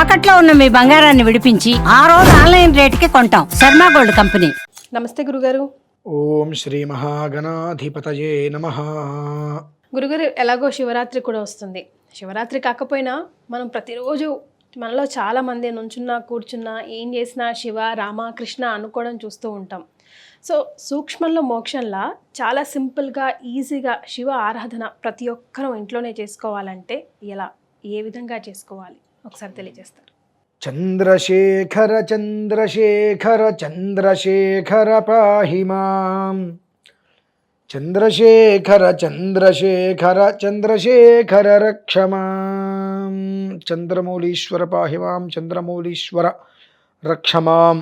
తాకట్లో ఉన్న మీ బంగారాన్ని విడిపించి ఆ రోజు ఆన్లైన్ రేటుకి కొంటాం. Sharma gold company. నమస్తే గురుగారు. ఓం శ్రీ మహాగణాధిపతయే నమ. గురుగారు ఎలాగో శివరాత్రి కూడా వస్తుంది. శివరాత్రి కాకపోయినా మనం ప్రతిరోజు మనలో చాలా మంది నుంచున్నా కూర్చున్నా ఏం చేసినా శివ రామ కృష్ణ అనుకోవడం చూస్తూ ఉంటాం. సో సూక్ష్మంలో మోక్షంలా చాలా సింపుల్గా ఈజీగా శివ ఆరాధన ప్రతి ఒక్కరూ ఇంట్లోనే చేసుకోవాలంటే ఎలా? ఏ విధంగా చేసుకోవాలి? ఒకసారి తెలియజేస్తారు. చంద్రశేఖర చంద్రశేఖర చంద్రశేఖర పాహిమాం చంద్రశేఖర చంద్రశేఖర చంద్రశేఖర రక్షమాం చంద్రమౌళీశ్వర పాహిమాం చంద్రమౌళీశ్వర రక్షమాం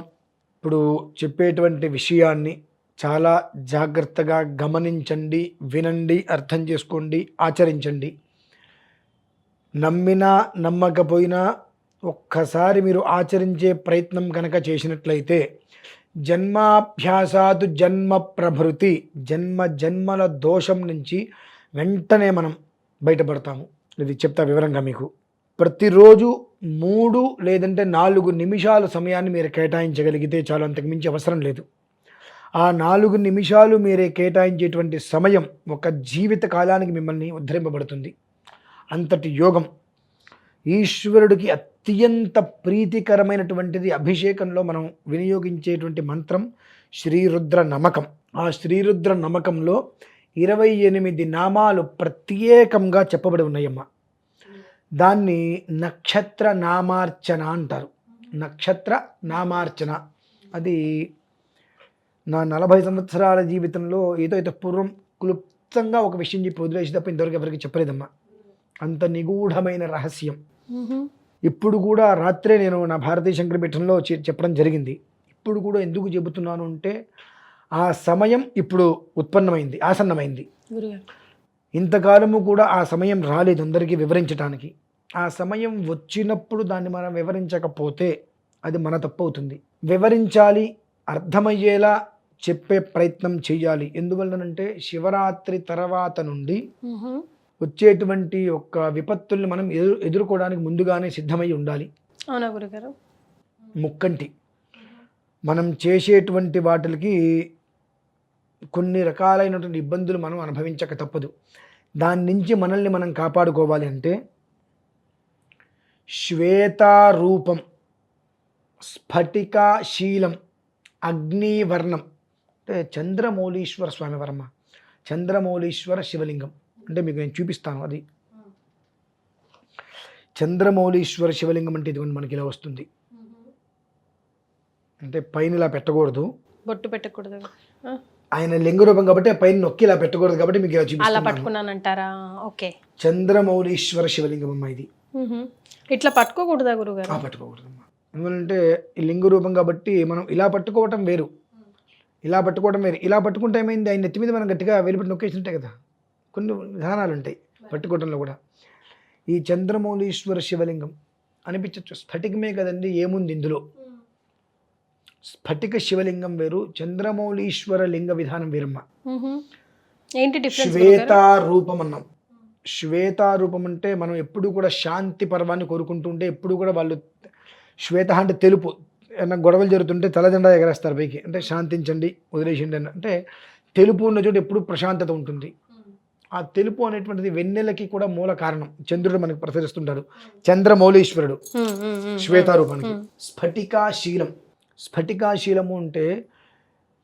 ఇప్పుడు చెప్పేటువంటి విషయాన్ని చాలా జాగ్రత్తగా గమనించండి వినండి అర్థం చేసుకోండి ఆచరించండి. నమ్మినా నమ్మకపోయినా ఒక్కసారి మీరు ఆచరించే ప్రయత్నం కనుక చేసినట్లయితే జన్మాభ్యాసాదు జన్మ ప్రభృతి జన్మ జన్మల దోషం నుంచి వెంటనే మనం బయటపడతాము. ఇది చెప్తా వివరంగా మీకు. ప్రతిరోజు మూడు లేదంటే నాలుగు నిమిషాల సమయాన్ని మీరు కేటాయించగలిగితే చాలు అంతకు మించి అవసరం లేదు. ఆ నాలుగు నిమిషాలు మీరే కేటాయించేటువంటి సమయం ఒక జీవిత కాలానికి మిమ్మల్ని ఉద్ధరింపబడుతుంది. అంతటి యోగం. ఈశ్వరుడికి అత్యంత ప్రీతికరమైనటువంటిది అభిషేకంలో మనం వినియోగించేటువంటి మంత్రం శ్రీరుద్ర నమకం. ఆ శ్రీరుద్ర నమకంలో ఇరవై ఎనిమిది నామాలు ప్రత్యేకంగా చెప్పబడి ఉన్నాయమ్మ. దాన్ని నక్షత్ర నామార్చన అంటారు. నక్షత్ర నామార్చన. అది నా నలభై సంవత్సరాల జీవితంలో ఏదో అయితే పూర్వం క్లుప్తంగా ఒక విషయం చెప్పి వదిలేసి తప్ప ఇంతవరకు ఎవరికి చెప్పలేదమ్మా. అంత నిగూఢమైన రహస్యం. ఇప్పుడు కూడా రాత్రే నేను నా భారతీయ శంకర పీఠంలో చెప్పడం జరిగింది. ఇప్పుడు కూడా ఎందుకు చెబుతున్నాను అంటే ఆ సమయం ఇప్పుడు ఉత్పన్నమైంది ఆసన్నమైంది. ఇంతకాలము కూడా ఆ సమయం రాలేదు అందరికీ వివరించడానికి ఆ సమయం వచ్చినప్పుడు దాన్ని మనం వివరించకపోతే అది మన తప్పు అవుతుంది వివరించాలి అర్థమయ్యేలా చెప్పే ప్రయత్నం చేయాలి ఎందువల్లనంటే శివరాత్రి తర్వాత నుండి వచ్చేటువంటి ఒక్క విపత్తుల్ని మనం ఎదురు ఎదుర్కోవడానికి ముందుగానే సిద్ధమై ఉండాలి. అవునా గురుగారు? ముక్కంటి. మనం చేసేటువంటి వాటికి కొన్ని రకాలైనటువంటి ఇబ్బందులు మనం అనుభవించక తప్పదు. దాని నుంచి మనల్ని మనం కాపాడుకోవాలి అంటే శ్వేతారూపం స్ఫటికాశీలం అగ్నివర్ణం అంటే చంద్రమౌళీశ్వర స్వామి వర్మ చంద్రమౌళీశ్వర శివలింగం. అంటే మీకు నేను చూపిస్తాను అది. చంద్రమౌళీశ్వర శివలింగం అంటే ఇదిగోండి మనకి ఇలా వస్తుంది. అంటే పైన ఇలా పెట్టకూడదు. బొట్టు పెట్టకూడదు? ఆయన లింగ రూపం కాబట్టి ఆ పైన నొక్కి ఇలా పెట్టకూడదు కాబట్టి మీకు ఇలా అలా చూపిస్తున్నాను పట్టుకున్నానంటారా? ఓకే. చంద్రమౌళీశ్వర శివలింగం అమ్మ ఇది. ఇట్లా పట్టుకోకూడదా గురుగారు? ఆ పట్టుకోకూడదమ్మా ఎందుకంటే ఈ లింగ రూపం కాబట్టి మనం ఇలా పట్టుకోవటం వేరు. ఇలా పట్టుకోవటం వేరు. ఇలా పట్టుకుంటే ఏమైంది? ఆయన నెత్తి మీద మనం గట్టిగా వెలుపటి నొక్కేసినట్టే కదా. కొన్ని విధానాలు ఉంటాయి పట్టుకోవటంలో కూడా. ఈ చంద్రమౌళీశ్వర శివలింగం అనిపించవచ్చు స్ఫటికమే కదండి ఏముంది ఇందులో? స్ఫటిక శివలింగం వేరు చంద్రమౌళీశ్వర లింగ విధానం వేరమ్మ. శ్వేతారూపం అన్నాం శ్వేతారూపం అంటే మనం ఎప్పుడు కూడా శాంతి పర్వాన్ని కోరుకుంటూ ఉంటే ఎప్పుడు కూడా వాళ్ళు శ్వేత అంటే తెలుపు. ఏమన్నా గొడవలు జరుగుతుంటే తలజెండా ఎగరేస్తారు పైకి. అంటే శాంతించండి వదిలేసిండి అని అంటే తెలుపు ఉన్న చోట ఎప్పుడు ప్రశాంతత ఉంటుంది. ఆ తెలుపు అనేటువంటిది వెన్నెలకి కూడా మూల కారణం. చంద్రుడు మనకు ప్రసరిస్తుంటాడు. చంద్రమౌళీశ్వరుడు. శ్వేతారూపానికి. స్ఫటికాశీలం. స్ఫటికాశీలము అంటే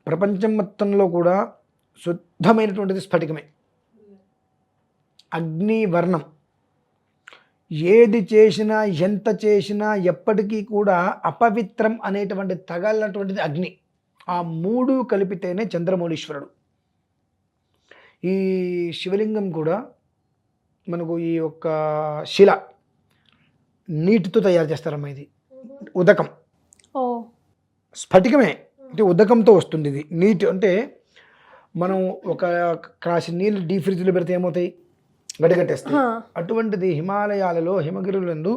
ప్రపంచం మొత్తంలో కూడా శుద్ధమైనటువంటిది స్ఫటికమే. అగ్నివర్ణం. ఏది చేసినా ఎంత చేసినా ఎప్పటికీ కూడా అపవిత్రం అనేటువంటి తగలనటువంటిది అగ్ని. ఆ మూడు కలిపితేనే చంద్రమౌళీశ్వరుడు. ఈ శివలింగం కూడా మనకు ఈ యొక్క శిల నీటితో తయారు చేస్తారమ్మా ఇది. ఉదకం. స్ఫటికమే. అంటే ఉదకంతో వస్తుంది ఇది. నీటి అంటే మనం ఒక క్రాసి నీళ్ళు డీ ఫ్రిడ్జ్లో పెడితే ఏమవుతాయి? గడిగట్టేస్తాయి. అటువంటిది హిమాలయాలలో హిమగిరులందు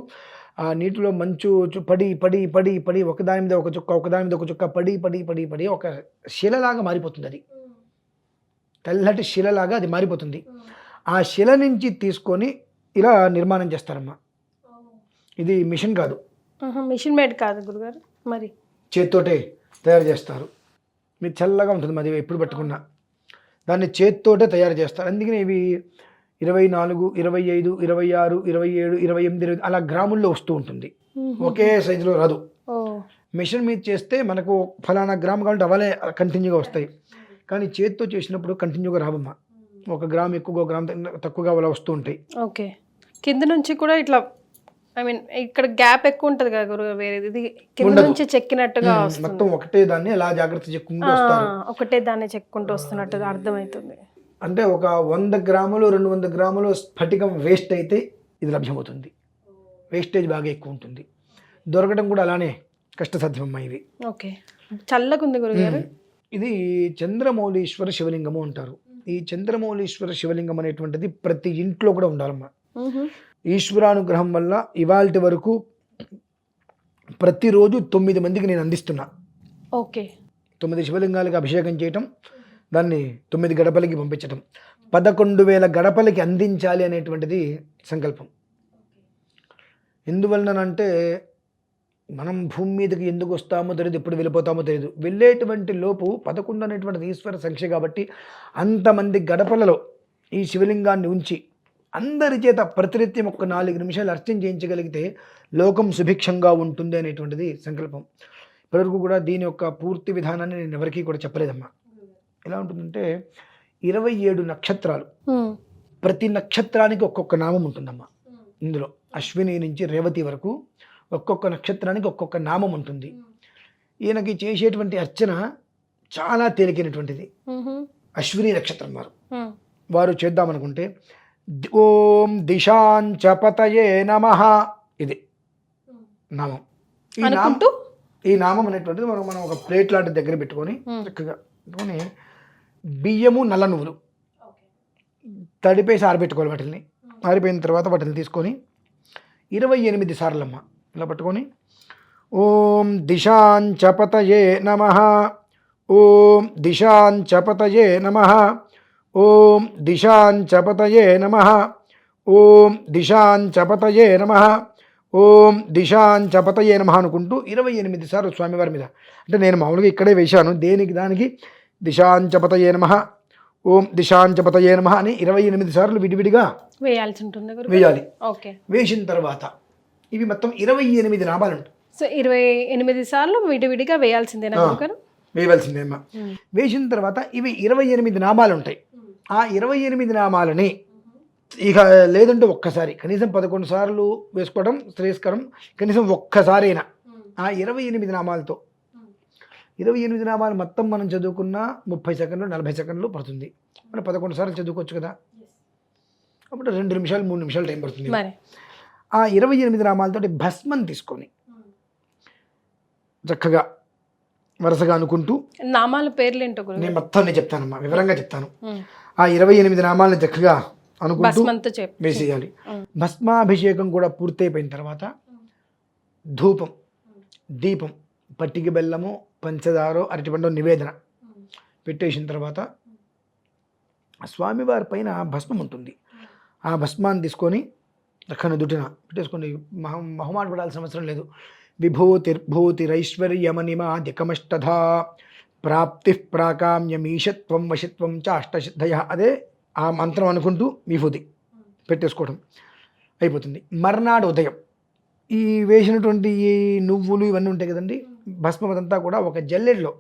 ఆ నీటిలో మంచు పడి పడి పడి పడి ఒకదాని మీద ఒక చుక్క ఒకదాని మీద ఒక చుక్క పడి పడి పడి పడి ఒక శిలలాగా మారిపోతుంది అది. తెల్లటి శిలలాగా అది మారిపోతుంది. ఆ శిల నుంచి తీసుకొని ఇలా నిర్మాణం చేస్తారమ్మా. ఇది మిషన్ కాదు. మిషన్ మేడ్ కాదు గురుగారు మరి. చేత్తోటే తయారు చేస్తారు. మీరు చల్లగా ఉంటుంది మరి ఎప్పుడు పట్టుకున్నా. దాన్ని చేత్తోటే తయారు చేస్తారు. అందుకని ఇవి ఇరవై నాలుగు ఇరవై ఐదు ఇరవై ఆరు ఇరవై ఏడు ఇరవై ఎనిమిది ఇరవై అలా గ్రాముల్లో వస్తూ ఉంటుంది. ఒకే సైజులో రాదు. మిషన్ మీద చేస్తే మనకు ఫలానా గ్రామ్ కావాలంటే అవలే కంటిన్యూగా వస్తాయి. కానీ చేత్తో చేసినప్పుడు కంటిన్యూగా రావమ్మా. ఒక గ్రామ్ ఎక్కువ గ్రామ్ తక్కువగా అలా వస్తూ ఉంటాయి. ఓకే. కింద నుంచి కూడా ఇట్లా ఐ మీన్ ఇక్కడ గ్యాప్ ఎక్కువ ఉంటది కదా గురువు వేరేది. ఇది కింద. నుంచి చెక్కినట్టుగా వస్తుంది. మొత్తం ఒకటే దాన్ని అలా జాగ్రత్త చెక్కుంటూ వస్తారు. ఒకటే దాన్ని చెక్కుంటూ వస్తున్నట్టుగా అర్థమవుతుంది. అంటే ఒక వంద గ్రాములు రెండు వందల గ్రాములు స్ఫటికం వేస్ట్ అయితే ఇది లభ్యమవుతుంది. వేస్టేజ్ బాగా ఎక్కువ ఉంటుంది. దొరకడం కూడా అలానే కష్టసాధ్యమమ్మా ఇవి ఓకే. చల్లగుంది గురుగారు. ఇది చంద్రమౌళీశ్వర శివలింగము అంటారు. ఈ చంద్రమౌళీశ్వర శివలింగం అనేటువంటిది ప్రతి ఇంట్లో కూడా ఉండాలమ్మా. ఈశ్వరానుగ్రహం వల్ల ఇవాల్టి వరకు ప్రతిరోజు తొమ్మిది మందికి నేను అందిస్తున్నా. ఓకే. తొమ్మిది శివలింగాలకు అభిషేకం చేయటం దాన్ని తొమ్మిది గడపలకి పంపించటం. పదకొండు వేల గడపలకి అందించాలి అనేటువంటిది సంకల్పం. ఎందువలనంటే మనం భూమి మీదకి ఎందుకు వస్తామో తెలియదు ఎప్పుడు వెళ్ళిపోతామో తెలియదు వెళ్ళేటువంటి లోపు పదకొండు అనేటువంటిది ఈశ్వర సంఖ్య కాబట్టి అంతమంది గడపలలో ఈ శివలింగాన్ని ఉంచి అందరి చేత ప్రతినిత్యం ఒక నాలుగు నిమిషాలు అర్చన చేయించగలిగితే లోకం సుభిక్షంగా ఉంటుంది అనేటువంటిది సంకల్పం. ఇప్పటివరకు కూడా దీని యొక్క పూర్తి విధానాన్ని నేను ఎవరికీ కూడా చెప్పలేదమ్మా. ఎలా ఉంటుందంటే ఇరవై ఏడు నక్షత్రాలు. ప్రతి నక్షత్రానికి ఒక్కొక్క నామం ఉంటుందమ్మా. ఇందులో అశ్విని నుంచి రేవతి వరకు ఒక్కొక్క నక్షత్రానికి ఒక్కొక్క నామం ఉంటుంది. ఈయనకి చేసేటువంటి అర్చన చాలా తేలికైనటువంటిది. అశ్విని నక్షత్రం వారు. వారు చేద్దామనుకుంటే ఓం దిశాంచపతయే నమ ఇది నామం. ఈ నామం ఈ నామం అనేటువంటిది మనం మనం ఒక ప్లేట్ లాంటి దగ్గర పెట్టుకొని. చక్కగా పెట్టుకొని బియ్యము నల్ల నువ్వులు తడిపేసి ఆరబెట్టుకోవాలి వాటిని ఆరిపోయిన తర్వాత వాటిని తీసుకొని ఇరవై ఎనిమిది సార్లమ్మ ఇలా పట్టుకొని. ఓం దిశాంచపతయే నమ. ఓం దిశాంచపతయే నమ. ఓం దిశాంచపతయే నమ. ఓం దిశాంచపతయే నమ. ఓం దిశాంచపతయే నమ అనుకుంటూ ఇరవై ఎనిమిది సార్లు స్వామివారి మీద. అంటే నేను మామూలుగా ఇక్కడే వేశాను. దేనికి దానికి? దిశాంచపతయే నమ. ఓం దిశాంచపతయే నమ అని ఇరవై ఎనిమిది సార్లు విడివిడిగా వేయాల్సి ఉంటుంది వేయాలి. ఓకే. వేసిన తర్వాత ఇవి మొత్తం ఇరవై ఎనిమిది ఉంటాయి. సో ఇరవై ఎనిమిది సార్లు విడివిడిగా వేయాల్సిందేనా గురుగారు వేయవలసిందే అమ్మ. మ్మ్. వేసిన తర్వాత ఇవి ఇరవై ఎనిమిది నామాలు ఉంటాయి. ఆ ఇరవై ఎనిమిది నామాలని ఇక లేదంటే ఒక్కసారి కనీసం పదకొండు సార్లు వేసుకోవడం శ్రేయస్కరం కనీసం ఒక్కసారైనా ఆ ఇరవై ఎనిమిది నామాలతో. ఇరవై ఎనిమిది నామాలు మొత్తం మనం చదువుకున్న ముప్పై సెకండ్లు నలభై సెకండ్లు పడుతుంది. మనం పదకొండు సార్లు చదువుకోవచ్చు కదా? అప్పుడు రెండు నిమిషాలు మూడు నిమిషాలు టైం పడుతుంది. ఆ ఇరవై ఎనిమిది నామాలతోటి భస్మం తీసుకొని చక్కగా వరుసగా అనుకుంటూ నామాల పేర్లు ఏంటో నేను మొత్తం నేను చెప్తానమ్మా వివరంగా చెప్తాను. ఆ ఇరవై ఎనిమిది నామాలను చక్కగా అనుకుంటూ వేసేయాలి. భస్మాభిషేకం కూడా పూర్తయిపోయిన తర్వాత ధూపం దీపం పట్టికి బెల్లము పంచదార అరటిపండు నివేదన పెట్టేసిన తర్వాత స్వామివారి పైన భస్మం ఉంటుంది ఆ భస్మాన్ని తీసుకొని చక్కని దుటిన పెట్టేసుకోండి. మహ మహమాట పడాల్సిన అవసరం లేదు. విభూతిర్భూతిరైశ్వర్యమనిమాదికమష్టధా ప్రాప్తి ప్రాకామ్యమీషత్వం వశిత్వం చ అష్టసిద్ధయ అదే ఆ మంత్రం అనుకుంటూ విభూతి పెట్టేసుకోవడం అయిపోతుంది. మర్నాడు ఉదయం ఈ వేసినటువంటి ఈ నువ్వులు ఇవన్నీ ఉంటాయి కదండి. భస్మం అదంతా కూడా ఒక జల్లెడ్లో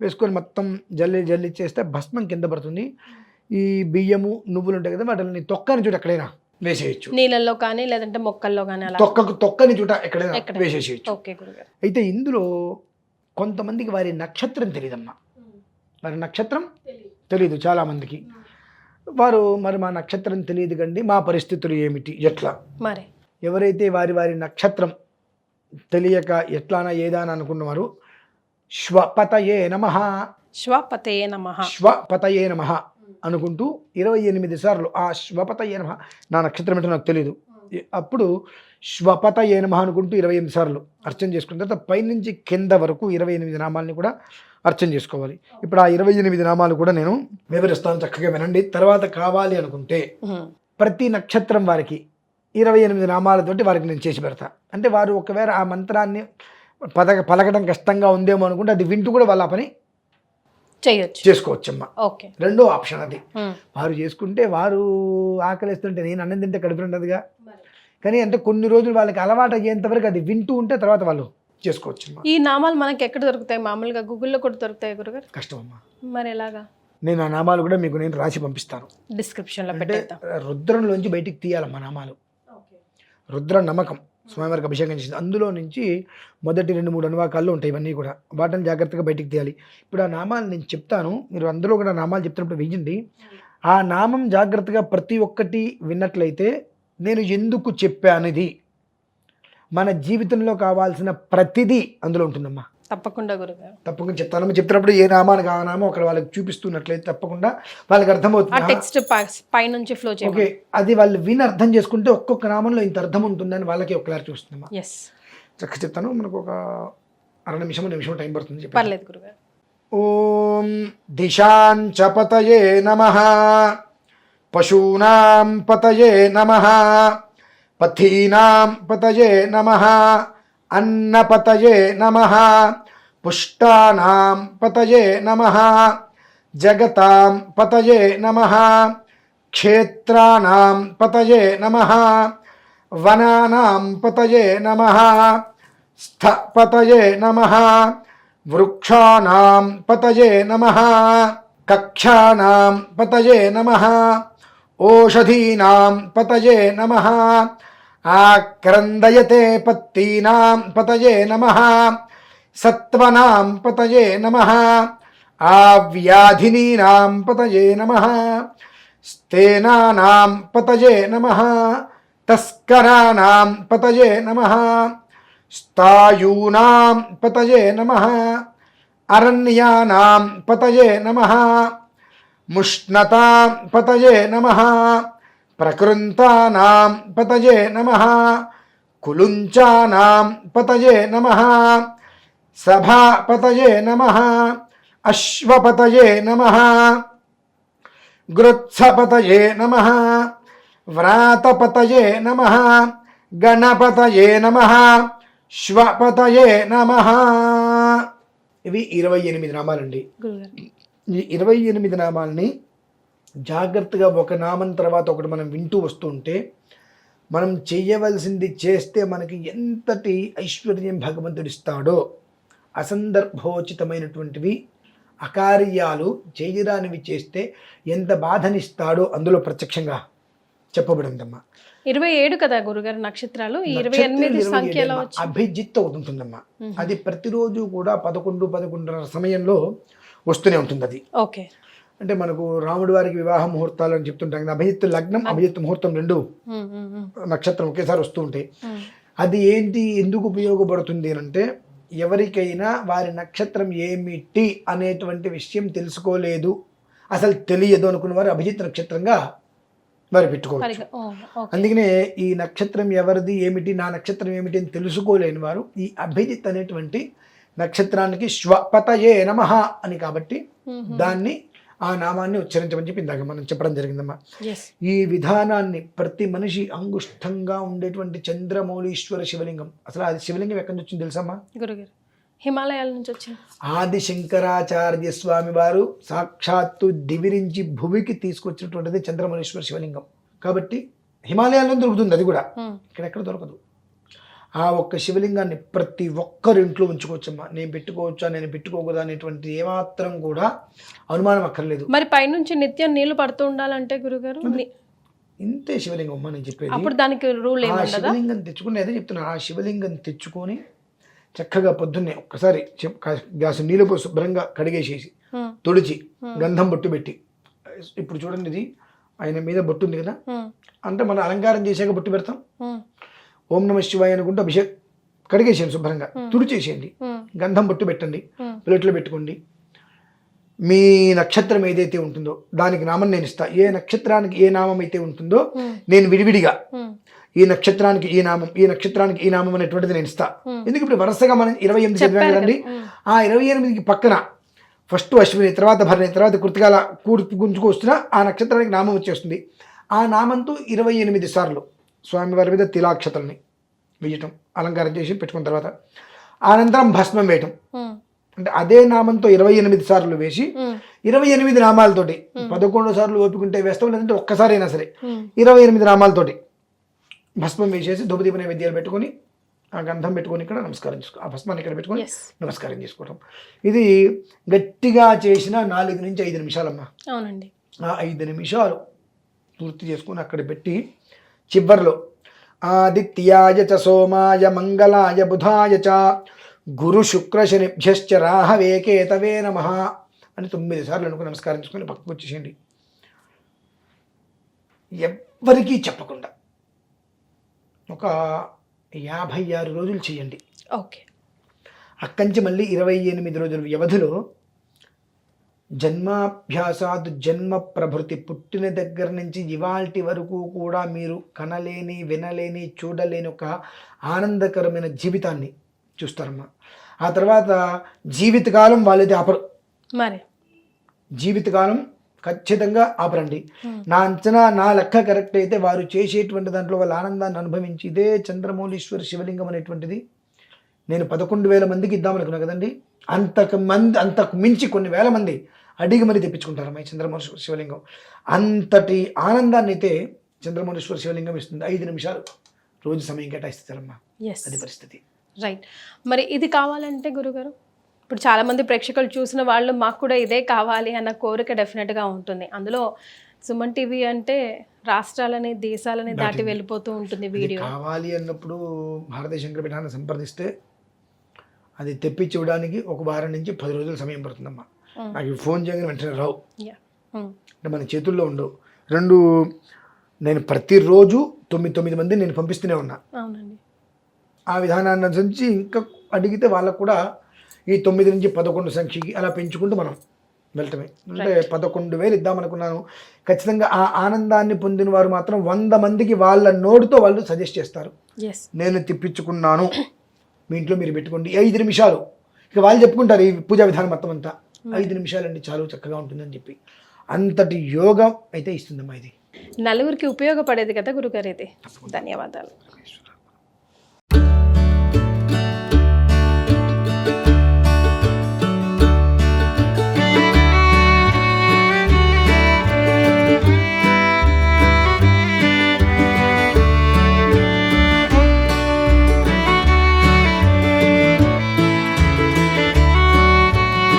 వేసుకొని మొత్తం జల్లి జల్లి చేస్తే భస్మం కింద పడుతుంది. ఈ బియ్యము నువ్వులు ఉంటాయి కదా వాటిని తొక్కని చూడు ఎక్కడైనా. వేసేయచ్చు. నీళ్ళల్లో కానీ లేదంటే మొక్కల్లో కానీ అలా. తొక్కకు తొక్కని చోట ఎక్కడైనా ఎక్కడ? వేసేసేయచ్చు. ఓకే గురుగారు. అయితే ఇందులో కొంతమందికి వారి నక్షత్రం తెలియదమ్మా వారి నక్షత్రం? తెలియదు చాలామందికి వారు మరి మా నక్షత్రం తెలియదు కండి మా పరిస్థితులు ఏమిటి ఎట్లా? మరి. ఎవరైతే వారి వారి నక్షత్రం తెలియక ఎట్లానా ఏదా అని అనుకున్నవారు శ్వపతయే నమ. శ్వపతే నమ. శ్వపతయే నమ. అనుకుంటూ ఇరవై ఎనిమిది సార్లు ఆ శ్వపతయే నమ నా నక్షత్రం ఏంటో నాకు తెలియదు అప్పుడు శ్వపతయే నమ అనుకుంటూ ఇరవై ఎనిమిది సార్లు అర్చన చేసుకున్న తర్వాత పైనుంచి కింద వరకు ఇరవై ఎనిమిది నామాలని కూడా అర్చన చేసుకోవాలి. ఇప్పుడు ఆ ఇరవై ఎనిమిది నామాలు కూడా నేను వివరిస్తాను చక్కగా వినండి. తర్వాత కావాలి అనుకుంటే ప్రతి నక్షత్రం వారికి ఇరవై ఎనిమిది నామాలతోటి వారికి నేను చేసి పెడతా. అంటే వారు ఒకవేళ ఆ మంత్రాన్ని పద పలకడం కష్టంగా ఉందేమో అనుకుంటే అది వింటూ కూడా వాళ్ళ పని చేయొచ్చు. చేసుకోవచ్చమ్మా. ఓకే. రెండో ఆప్షన్ అది. వారు చేసుకుంటే వారు ఆకలిస్తుంటే నేను అన్నం తింటే కడుపు ఉండదుగా కానీ అంటే కొన్ని రోజులు వాళ్ళకి అలవాటు అయ్యేంత వరకు అది వింటూ ఉంటే తర్వాత వాళ్ళు చేసుకోవచ్చమ్మా. ఈ నామాలు మనకి ఎక్కడ దొరుకుతాయి? మామూలుగా గూగుల్లో కూడా దొరుకుతాయి గురుగారు? కష్టమమ్మా. మరి ఎలాగా? నేను ఆ నామాలు కూడా మీకు నేను రాసి పంపిస్తాను. డిస్క్రిప్షన్లో అంటే పెట్టేద్దాం. రుద్రంలోంచి బయటికి తీయాలమ్మా నామాలు. రుద్ర నమ్మకం స్వామివారికి అభిషేకం చేసింది. అందులో నుంచి మొదటి రెండు మూడు అనువాకాల్లో ఉంటాయి ఇవన్నీ కూడా. వాటిని జాగ్రత్తగా బయటికి తీయాలి. ఇప్పుడు ఆ నామాలు నేను చెప్తాను. మీరు అందులో కూడా నామాలు చెప్తున్నప్పుడు వెయ్యండి ఆ నామం జాగ్రత్తగా ప్రతి ఒక్కటి విన్నట్లయితే నేను ఎందుకు చెప్పానిది? మన జీవితంలో కావాల్సిన ప్రతిదీ అందులో ఉంటుందమ్మా. తప్పకుండా గురుగారు. తప్పకుండా చెప్తాను. చెప్తున్నప్పుడు ఏ నామానికి ఆ నామం అక్కడ వాళ్ళకి చూపిస్తున్నట్లయితే తప్పకుండా వాళ్ళకి అర్థమవుతుంది. టెక్స్ట్ పైనుంచి ఫ్లో ఓకే అది వాళ్ళు విని అర్థం చేసుకుంటే ఒక్కొక్క నామంలో ఇంత అర్థం ఉంటుందని వాళ్ళకి ఒక క్లారిటీ వస్తుందమ్మా. ఎస్ చక్క చెప్తాను. మనకు ఒక అర నిమిషం నిమిషం టైం పడుతుంది పర్లేదు గురుగారు. ఓం దిశాంచ పతయే నమ పశూనాం పతయే నమ పథీనాం పతయే నమ అన్నపతయే నమ పుష్టానాం పతయే నమ జగతాం పతయే నమ క్షేత్రాణం పతయే నమ వనానాం పతయే నమ స్థపతయే నమ వృక్షాణం పతయే నమ కక్షాణం పతయే నమ ఓషధీనాం పతయే నమ ఆక్రందయతే పత్తీనాం పతయే నమ సత్వనాం పతయే నమ ఆవ్యాధినీనాం పతయే నమ స్తేనానాం పతయే నమ తస్కరాణాం పతయే నమ స్థాయూనాం పతయే నమ అరణ్యానాం పతయే నమ ముష్ణతాం పతయే నమ ప్రకృంతానాం పతయే నమ కులుంచానాం పతయే నమ సభాపతయే నమ అశ్వపతయే నమ గృత్సపతయే నమ వ్రాతపతయే నమ గణపతయే నమ శ్వపతయే నమ. ఇవి ఇరవై ఎనిమిది నామాలండి. ఈ ఇరవై ఎనిమిది నామాల్ని జాగ్రత్తగా ఒక నామం తర్వాత ఒకటి మనం వింటూ వస్తుంటే మనం చేయవలసింది చేస్తే మనకి ఎంతటి ఐశ్వర్యం భగవంతుడు ఇస్తాడో అసందర్భోచితమైనటువంటివి అకార్యాలు చేయరానివి చేస్తే ఎంత బాధనిస్తాడో అందులో ప్రత్యక్షంగా చెప్పబడిందమ్మా. ఇరవై ఏడు కదా గురుగారు నక్షత్రాలు ఇరవై ఎనిమిది ఇరవై సంఖ్య ఎలా ఏడమ్మా. వచ్చింది అభిజిత్ ఒకటి ఉంటుందమ్మా. అది ప్రతిరోజు కూడా పదకొండు పదకొండున్నర సమయంలో వస్తూనే ఉంటుంది అది ఓకే. అంటే మనకు రాముడి వారికి వివాహ ముహూర్తాలు అని చెప్తుంటాం కదా అభిజిత్ లగ్నం అభిజిత్ ముహూర్తం రెండు నక్షత్రం ఒకేసారి వస్తూ ఉంటాయి. అది ఏంటి ఎందుకు ఉపయోగపడుతుంది అని అంటే ఎవరికైనా వారి నక్షత్రం ఏమిటి అనేటువంటి విషయం తెలుసుకోలేదు అసలు తెలియదు అనుకున్న వారు అభిజిత్ నక్షత్రంగా వారు పెట్టుకోవచ్చు. అందుకనే ఈ నక్షత్రం ఎవరిది ఏమిటి నా నక్షత్రం ఏమిటి అని తెలుసుకోలేని వారు ఈ అభిజిత్ అనేటువంటి నక్షత్రానికి శ్వపతయే నమ అని కాబట్టి దాన్ని ఆ నామాన్ని ఉచ్చరించమని చెప్పి ఇందాక మనం చెప్పడం జరిగిందమ్మా. ఈ విధానాన్ని ప్రతి మనిషి అంగుష్టంగా ఉండేటువంటి చంద్రమౌళీశ్వర శివలింగం. అసలు అది శివలింగం ఎక్కడి నుంచి వచ్చింది తెలుసమ్మా గురుగారు హిమాలయాల నుంచి వచ్చింది. ఆది శంకరాచార్య స్వామి వారు సాక్షాత్తు దివిరించి భూమికి తీసుకొచ్చినటువంటిది చంద్రమౌళీశ్వర శివలింగం. కాబట్టి హిమాలయాల్లో దొరుకుతుంది అది కూడా. ఉమ్, ఇక్కడెక్కడ దొరకదు. ఆ ఒక్క శివలింగాన్ని ప్రతి ఒక్కరు ఇంట్లో ఉంచుకోవచ్చమ్మా. నేను పెట్టుకోవచ్చా నేను పెట్టుకోకూడదా అనేటువంటి ఏమాత్రం కూడా అనుమానం అక్కర్లేదు. మరి పైనుంచి నిత్యం నీళ్ళు పడుతూ ఉండాలంటే గురుగారు? ఇంతే శివలింగం అమ్మా నేను చెప్పేది. అప్పుడు దానికి రూల్ ఆ శివలింగం తెచ్చుకుని అదే చెప్తున్నా. ఆ శివలింగం తెచ్చుకొని చక్కగా పొద్దున్నే ఒక్కసారి గ్లాసు నీళ్ళు శుభ్రంగా కడిగేసేసి తుడిచి గంధం బొట్టు పెట్టి. ఇప్పుడు చూడండి ఇది ఆయన మీద బొట్టు ఉంది కదా? అంటే మనం అలంకారం చేసాక బొట్టు పెడతాం? ఓం నమ శివాయ అనుకుంటూ అభిషేక్ కడిగేసేయండి శుభ్రంగా తుడిచేసేయండి. గంధం బొట్టు పెట్టండి. ప్లేట్లో పెట్టుకోండి. మీ నక్షత్రం ఏదైతే ఉంటుందో దానికి నామం నేను ఇస్తా. ఏ నక్షత్రానికి ఏ నామం అయితే ఉంటుందో. నేను విడివిడిగా ఈ నక్షత్రానికి ఈ నామం ఈ నక్షత్రానికి ఈ నామం అనేటువంటిది నేను ఇస్తా. ఎందుకు ఇప్పుడు వరుసగా మనం ఇరవై ఎనిమిది చదివాం కదండి? ఆ ఇరవై ఎనిమిదికి పక్కన ఫస్ట్ అశ్విని తర్వాత భరణి తర్వాత కృతికాల కూర్పు గుంజుకు వస్తున్న ఆ నక్షత్రానికి నామం వచ్చేస్తుంది. ఆ నామంతో ఇరవై ఎనిమిది సార్లు స్వామివారి మీద తిలాక్షతల్ని వేయటం అలంకారం చేసి పెట్టుకున్న తర్వాత అనంతరం భస్మం వేయటం. అంటే అదే నామంతో ఇరవై ఎనిమిది సార్లు వేసి ఇరవై ఎనిమిది నామాలతోటి పదకొండు సార్లు ఓపికంటే వేస్తాం లేదంటే ఒక్కసారి అయినా సరే. ఇరవై ఎనిమిది నామాలతోటి భస్మం వేసేసి ధూపదీప నైవేద్యాలు పెట్టుకొని ఆ గంధం పెట్టుకొని ఇక్కడ నమస్కారం చేసుకో ఆ భస్మాన్ని ఇక్కడ పెట్టుకొని. నమస్కారం చేసుకోవటం. ఇది గట్టిగా చేసిన నాలుగు నుంచి ఐదు నిమిషాలమ్మా. అవునండి. ఆ ఐదు నిమిషాలు పూర్తి చేసుకొని అక్కడ పెట్టి చివరిలో. ఆదిత్యాయ చ సోమాయ మంగళాయ బుధాయ చ గురు శుక్ర శనిభ్యశ్చ రాహవే కేతవే నమ అని తొమ్మిది సార్లు అనుకుని నమస్కరించుకొని పక్కకు వచ్చేసేయండి ఎవ్వరికీ చెప్పకుండా ఒక యాభై ఆరు రోజులు చేయండి. ఓకే. అక్కంచి మళ్ళీ ఇరవై ఎనిమిది రోజుల వ్యవధిలో జన్మాభ్యాసాద్ జన్మ ప్రభృతి పుట్టిన దగ్గర నుంచి ఇవాల్టి వరకు కూడా మీరు కనలేని వినలేని చూడలేని ఒక ఆనందకరమైన జీవితాన్ని చూస్తారమ్మా. ఆ తర్వాత జీవితకాలం వాళ్ళది ఆపరు. మరి? జీవితకాలం ఖచ్చితంగా ఆపరండి. నా అంచనా నా లెక్క కరెక్ట్ అయితే వారు చేసేటువంటి దాంట్లో వాళ్ళ ఆనందాన్ని అనుభవించి ఇదే చంద్రమౌళీశ్వర శివలింగం అనేటువంటిది నేను పదకొండు వేల మందికి ఇద్దామనుకున్నా కదండి. అంతకు మంది అంతకు మించి కొన్ని వేల మంది అడిగి మరీ తెప్పించుకుంటారమ్మా ఈ చంద్రమౌళీశ్వర శివలింగం. అంతటి ఆనందాన్ని అయితే చంద్రమౌళీశ్వర శివలింగం ఇస్తుంది. ఐదు నిమిషాలు. రోజు సమయం కేటాయిస్తారమ్మా. ఎస్ అది పరిస్థితి. రైట్ మరి ఇది కావాలంటే గురుగారు ఇప్పుడు చాలా మంది ప్రేక్షకులు చూసిన వాళ్ళు మాకు కూడా ఇదే కావాలి అన్న కోరిక డెఫినెట్గా ఉంటుంది. అందులో సుమన్ టీవీ అంటే రాష్ట్రాలని దేశాలని దాటి వెళ్ళిపోతూ ఉంటుంది వీడియో. కావాలి అన్నప్పుడు భారతీయ శంకర పీఠాన్ని సంప్రదిస్తే అది తెప్పించి ఇవ్వడానికి ఒక వారం నుంచి పది రోజుల సమయం పడుతుందమ్మా. నాకు ఫోన్ చేయగానే వెంటనే రావు. అంటే మన చేతుల్లో ఉండవు. రెండు నేను ప్రతిరోజు తొమ్మిది తొమ్మిది మంది నేను పంపిస్తూనే ఉన్నా. ఆ విధానాన్ని అనుసరించి ఇంకా అడిగితే వాళ్ళకు కూడా ఈ తొమ్మిది నుంచి పదకొండు సంఖ్యకి అలా పెంచుకుంటూ మనం వెళ్ళటమే అంటే పదకొండు వేలు ఇద్దామనుకున్నాను. ఖచ్చితంగా ఆ ఆనందాన్ని పొందిన వారు మాత్రం వంద మందికి వాళ్ళ నోటితో వాళ్ళు సజెస్ట్ చేస్తారు. నేను తిప్పించుకున్నాను. మీ ఇంట్లో మీరు పెట్టుకోండి. ఐదు నిమిషాలు. ఇక వాళ్ళు చెప్పుకుంటారు ఈ పూజా విధానం మొత్తం అంతా. ఐదు నిమిషాలండి చాలా చక్కగా ఉంటుందని చెప్పి. అంతటి యోగం అయితే ఇస్తుందమ్మా ఇది. నలుగురికి ఉపయోగపడేది కదా గురుగారు ఇది. ధన్యవాదాలు.